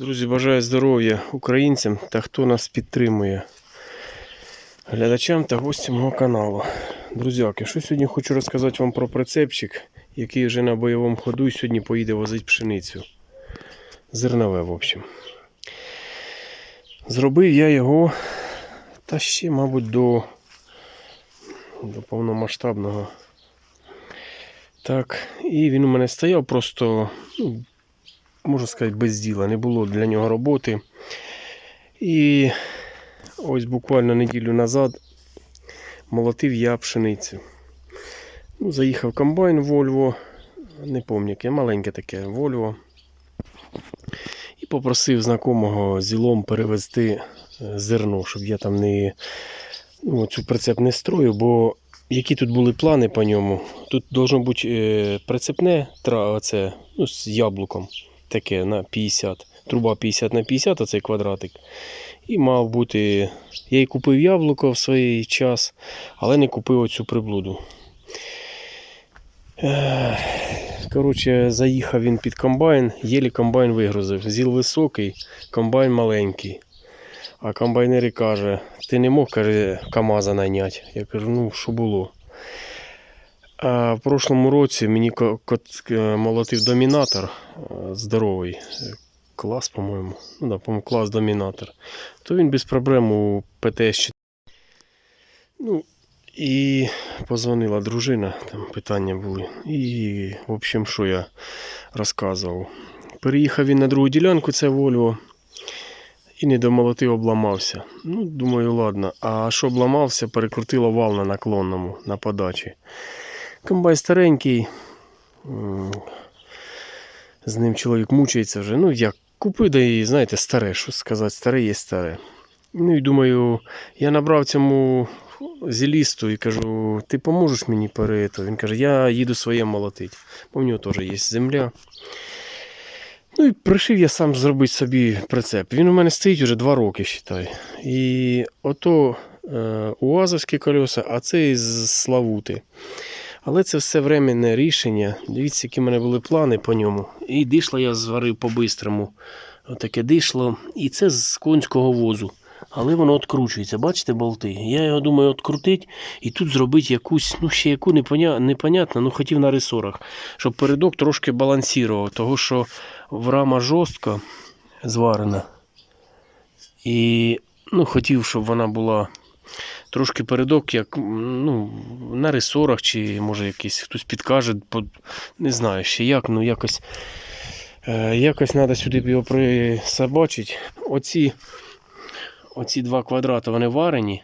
Друзі, бажаю здоров'я українцям та хто нас підтримує. Глядачам та гостям мого каналу. Друзяки, що сьогодні хочу розказати вам про прицепчик, який вже на бойовому ходу і сьогодні поїде возити пшеницю. Зернове, в общем. Зробив я його та ще, мабуть, до, до повномасштабного. Так, і він у мене стояв просто, ну, можна сказати, без діла. Не було для нього роботи. І ось буквально неділю назад молотив я пшеницю. Ну, заїхав комбайн Volvo, не пам'ятаю, яке маленьке таке Volvo. І попросив знакомого зілом перевезти е, зерно, щоб я там не ну, цю прицеп не строю, бо які тут були плани по ньому. Тут должно бути е, прицепне тра, оце, ну, з яблуком таке на 50. Труба 50 на 50, оцей квадратик. І мав бути. Я і купив яблуко в свій час, але не купив оцю приблуду. Коротше, заїхав він під комбайн, єлі комбайн вигрузив. Зіл високий, комбайн маленький. А комбайнери каже, ти не мог каже, КАМАЗа найняти. Я кажу, ну що було. В прошлому році мені е, молотив домінатор е, здоровий. Клас, по-моєму. Ну да, по-моєму, клас домінатор. То він без проблем у ПТС. Ну, і позвонила дружина, там питання були. І, в общем, що я розказував. Переїхав він на другу ділянку, це Вольво. І не домолотив, обламався. Ну, думаю, ладно. А що обламався, перекрутило вал на наклонному на подачі. Комбайн старенький. З ним чоловік мучається вже. Ну, як купи, да і знаєте, старе, що сказати, старе є старе. Ну і думаю, я набрав цьому зілісту і кажу, ти поможеш мені перето? Він каже, я їду своє молотить. Бо в нього теж є земля. Ну і пришив я сам зробити собі прицеп. Він у мене стоїть вже два роки, вважай. І ото е, УАЗовські колеса, а це із Славути. Але це все временне рішення. Дивіться, які в мене були плани по ньому. І дишло я зварив по-бистрому. Отаке дишло. І це з конського возу. Але воно відкручується, бачите, болти. Я його думаю відкрутити і тут зробити якусь, ну ще яку непоня... непонятно, ну хотів на ресорах, щоб передок трошки балансував, того що в рама жорстко зварена. І ну, хотів, щоб вона була трошки передок, як ну, на ресорах, чи може якийсь хтось підкаже, по- не знаю ще як, ну якось. Е, якось треба сюди його присобачити. Оці, оці два квадрати вони варені,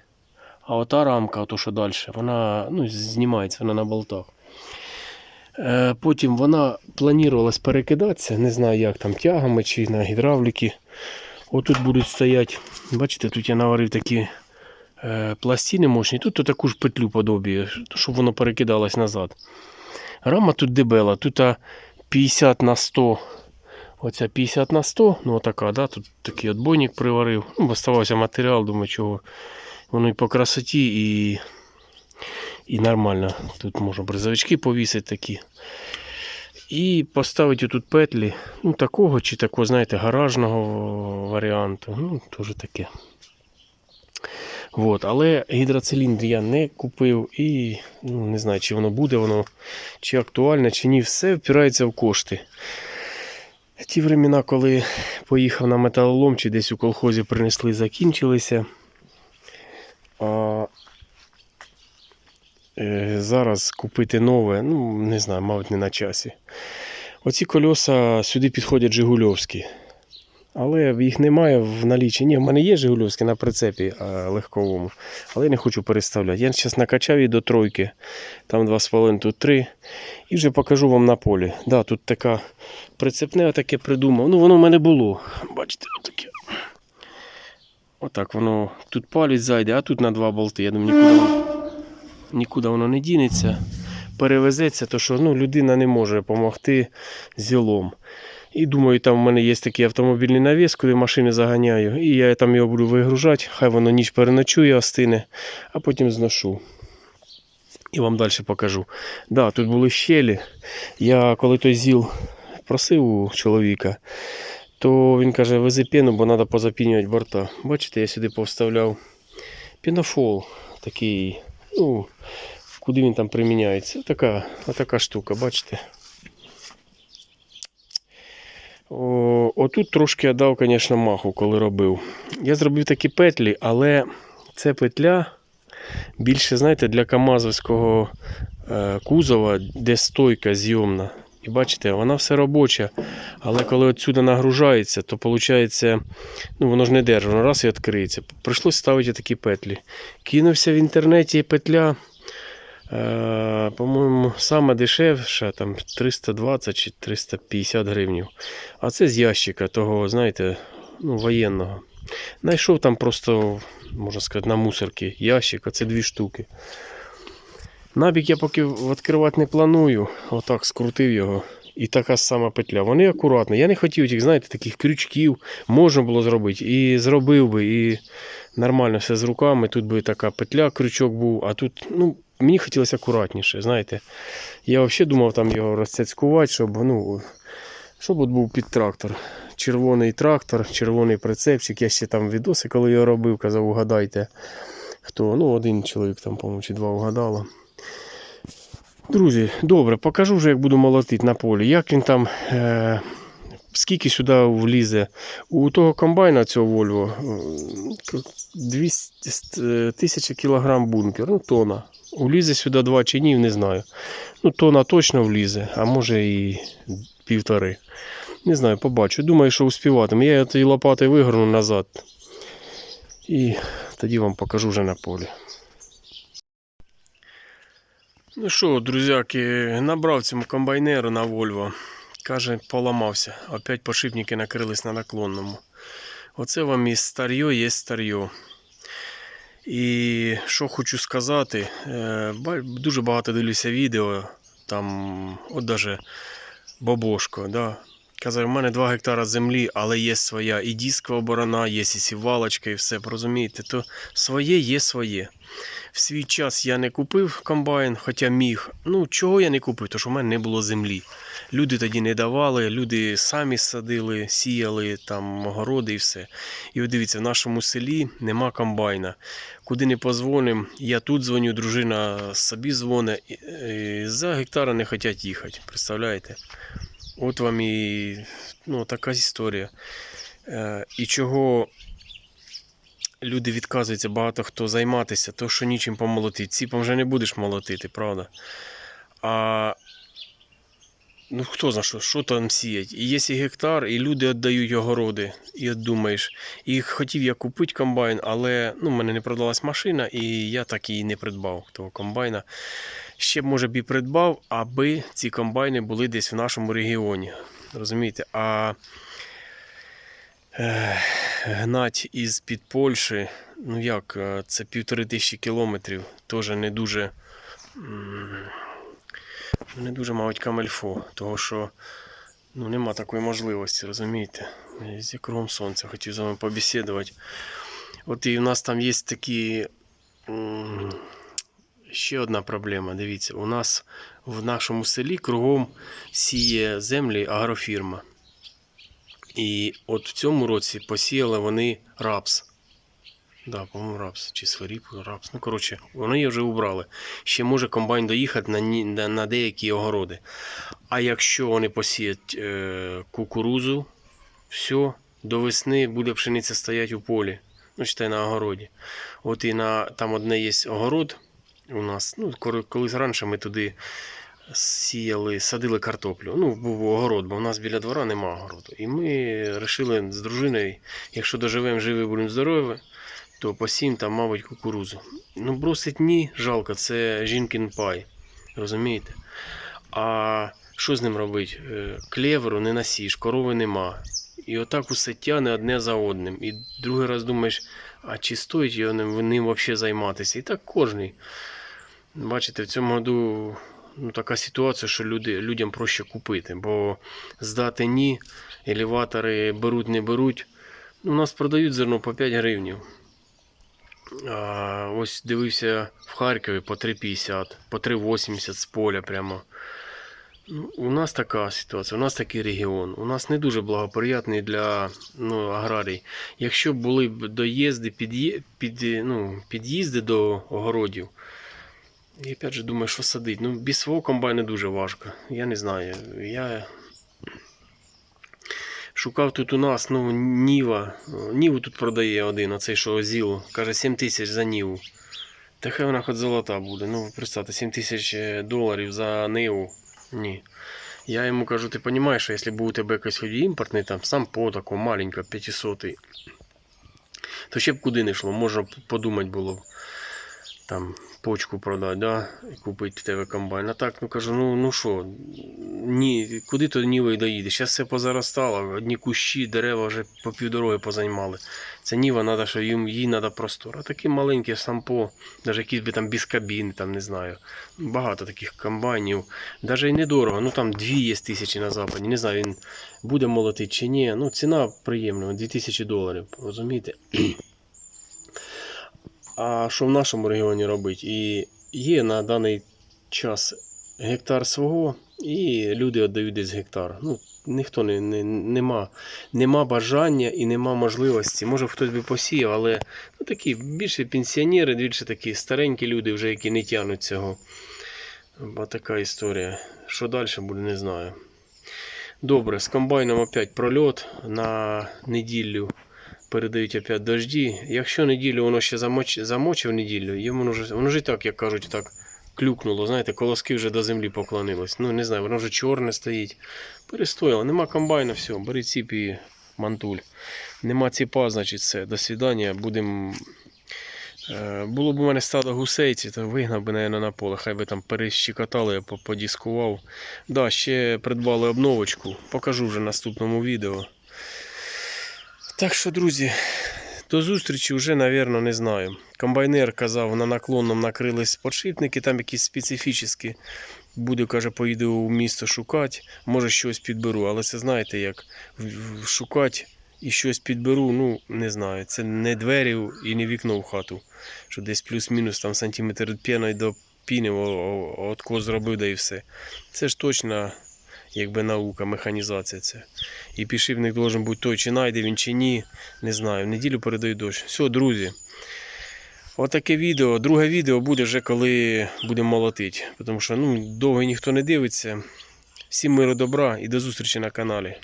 а ота рамка, то що далі, вона ну, знімається вона на болтах. Е, Потім вона планувалась перекидатися, не знаю як там тягами чи на гідравліки. Отут будуть стояти, бачите, тут я наварив такі пластини мощні, тут таку ж петлю подобі, щоб воно перекидалось назад. Рама тут дебела, тут 50 на 100. Оця 50 на 100, ну отака, да, тут такий отбойник приварив. Ну, оставався матеріал, думаю, чого. Воно і по красоті, і, і нормально. Тут можна бризовички повісити такі. І поставити тут петлі, ну такого чи такого, знаєте, гаражного варіанту. Ну, теж таке. Вот. Але гідроциліндр я не купив і ну, не знаю, чи воно буде, воно чи актуальне, чи ні. Все впирається в кошти. Ті времена, коли поїхав на металолом, чи десь у колхозі принесли, закінчилися. А е, зараз купити нове, ну, не знаю, мабуть, не на часі. Оці кольоса сюди підходять Жигульовські. Але їх немає в налічі. Ні, в мене є Жигульовські на прицепі а, легковому. Але я не хочу переставляти. Я зараз накачав її до тройки. Там 2,5, тут 3. І вже покажу вам на полі. Да, тут така прицепне таке придумав. Ну, воно в мене було. Бачите, отаке. Отак воно тут палець зайде, а тут на два болти. Я думаю, нікуди, нікуди воно не дінеться. Перевезеться, то що ну, людина не може допомогти зілом. І думаю, там в мене є такий автомобільний навіс, куди машини заганяю. І я там його буду вигружати, хай воно ніч переночує, остине, а потім зношу. І вам далі покажу. Да, тут були щелі. Я коли той зіл просив у чоловіка, то він каже, вези пену, бо треба позапінювати борта. Бачите, я сюди повставляв пінофол такий, ну, куди він там приміняється. Така, така штука, бачите. О, отут трошки я дав, звісно, маху, коли робив. Я зробив такі петлі, але це петля більше, знаєте, для Камазовського е, кузова, де стойка зйомна. І бачите, вона все робоча. Але коли отсюди нагружається, то виходить, ну воно ж не держить, воно раз і відкриється. Прийшлося ставити такі петлі. Кинувся в інтернеті петля. Е, по-моєму, саме дешевша, там 320 чи 350 гривень. А це з ящика того, знаєте, ну, воєнного. Найшов там просто, можна сказати, на мусорці ящик, а це дві штуки. Набік я поки відкривати не планую. Отак скрутив його. І така сама петля. Вони акуратні. Я не хотів їх, знаєте, таких крючків можна було зробити. І зробив би, і нормально все з руками. Тут би така петля, крючок був, а тут, ну, мені хотілося акуратніше, знаєте. Я взагалі думав там його розцяцькувати, щоб, ну, щоб от був під трактор. Червоний трактор, червоний прицепчик. Я ще там відоси, коли його робив, казав, угадайте. Хто? Ну, один чоловік там, по-моєму, чи два угадало. Друзі, добре, покажу вже, як буду молотити на полі. Як він там, е, скільки сюди влізе. У того комбайна цього е, 200 е, тисяча кілограм бункер, ну тона. Влізе сюди два чи ні, не знаю. Ну, тона точно влізе, а може і півтори. Не знаю, побачу. Думаю, що успіватиму. Я цієї лопати вигорну назад. І тоді вам покажу вже на полі. Ну що, друзяки, набрав цьому комбайнеру на Volvo. Каже, поламався. Опять подшипники накрились на наклонному. Оце вам і старьо є старьо. І що хочу сказати, е, дуже багато дивлюся відео. Там, от даже Бобошко, да. Казав, у мене 2 гектара землі, але є своя і дискова борона, є і сівалочка, і все, розумієте, то своє є своє. В свій час я не купив комбайн, хоча міг. Ну, чого я не купив? Що в мене не було землі. Люди тоді не давали, люди самі садили, сіяли там огороди і все. І от дивіться, в нашому селі нема комбайна. Куди не позвоним, я тут дзвоню, дружина собі дзвонить, за гектара не хочуть їхати. Представляєте? От вам і ну, така історія. Е, і чого люди відказуються, багато хто займатися, то що нічим помолотити. Ціпом вже не будеш молотити, правда? А ну хто знає, що, що там сіять? І є і гектар, і люди віддають огороди. І от думаєш, і хотів я купити комбайн, але ну, в мене не продалась машина, і я так і не придбав того комбайна. Ще б, може б і придбав, аби ці комбайни були десь в нашому регіоні. Розумієте? А е, гнать із під Польщі, ну як, е, це півтори тисячі кілометрів, теж не дуже. Не дуже, мабуть, камельфо, того що ну, нема такої можливості, розумієте? З кругом сонця хотів з вами побесідувати. От і в нас там є такі. Ще одна проблема. Дивіться, у нас в нашому селі кругом сіє землі агрофірма. І от в цьому році посіяли вони рапс. Да, по-моєму, рапс чи свиріп, рапс. Ну, коротше, вони її вже убрали. Ще може комбайн доїхати на, на, на деякі огороди. А якщо вони посіять е, кукурузу, все, до весни буде пшениця стоять у полі. Ну, читай на огороді. От і на, там одне є огород у нас. Ну, колись раніше ми туди сіяли, садили картоплю. Ну, був огород, бо у нас біля двора нема огороду. І ми вирішили з дружиною, якщо доживемо живі, будемо здорові, то посім там, мабуть, кукурузу. Ну, бросить ні, жалко, це жінкин пай. Розумієте? А що з ним робити? Е, Клеверу не насіш, корови нема. І отак усе тяне одне за одним. І другий раз думаєш, а чи стоїть його ним взагалі займатися? І так кожний. Бачите, в цьому году ну, така ситуація, що люди, людям проще купити, бо здати ні, елеватори беруть, не беруть. У нас продають зерно по 5 гривнів. А, ось дивився в Харкові по 3,50, по 3,80 з поля прямо. Ну, у нас така ситуація, у нас такий регіон. У нас не дуже благоприятний для ну, аграрій. Якщо були б доїзди, під'ї- під, ну, під'їзди до огородів, я опять же думаю, що садить. Ну, без свого комбайна дуже важко. Я не знаю. Я шукав тут у нас, ну, Ніва. Ніву тут продає один, оцей що озіл. Каже, 7 тисяч за Ніву. Та хай вона хоч золота буде. Ну, представте, 7 тисяч е, доларів за Ниву. Ні. Я йому кажу, ти розумієш, що якщо був у тебе якийсь імпортний, там сам по такого маленька, 500 то ще б куди не йшло, можна подумати було. Там почку продати, да? і купити тебе комбайн. А так, ну кажу, ну ну що, ні, куди то Нівою доїдеш? Зараз все позаростало, одні кущі, дерева вже по півдороги позаймали. Це Ніва, треба, що їм, їй треба простор. А такі маленькі сампо, навіть якісь би там без кабіни, там не знаю. Багато таких комбайнів. Навіть і недорого, ну там дві є тисячі на западі. Не знаю, він буде молотити чи ні. Ну, ціна приємна, 2000 доларів, розумієте? А що в нашому регіоні робить? І є на даний час гектар свого, і люди віддають десь гектар. Ну, ніхто не, не, нема, нема бажання і нема можливості. Може хтось би посіяв, але ну, такі більше пенсіонери, більше такі старенькі люди, вже які не тягнуть цього. Бо така історія. Що далі буде, не знаю. Добре, з комбайном опять прольот на неділю передають опять дожді. Якщо неділю воно ще замоч... замочив неділю, йому воно воно і так, як кажуть, так клюкнуло. Знаєте, колоски вже до землі поклонились. Ну, не знаю, воно вже чорне стоїть. Перестояло. Нема комбайна, все, бери ціп і мантуль. Нема ціпа, значить все. До свидання. Будем. Е, Було б у мене стадо гусейці, то вигнав би, наверное, на поле. Хай би там по- подіскував. Да, ще придбали обновочку. Покажу вже в наступному відео. Так що, друзі, до зустрічі вже, напевно, не знаю. Комбайнер казав, на наклонном накрились подшипники, там якісь специфічні. Буде, каже, поїду у місто шукати, може щось підберу. Але це знаєте, як шукати і щось підберу, ну не знаю. Це не двері і не вікно в хату. Що десь плюс-мінус там сантиметр п'яної до піни от кого зробив, да і все. Це ж точно якби наука, механізація це. І підшипник должен бути той, чи найде він, чи ні. Не знаю. В неділю передаю дощ. Все, друзі. Отаке відео. Друге відео буде вже коли будемо молотити. Тому що ну, довго ніхто не дивиться. Всім миру добра і до зустрічі на каналі.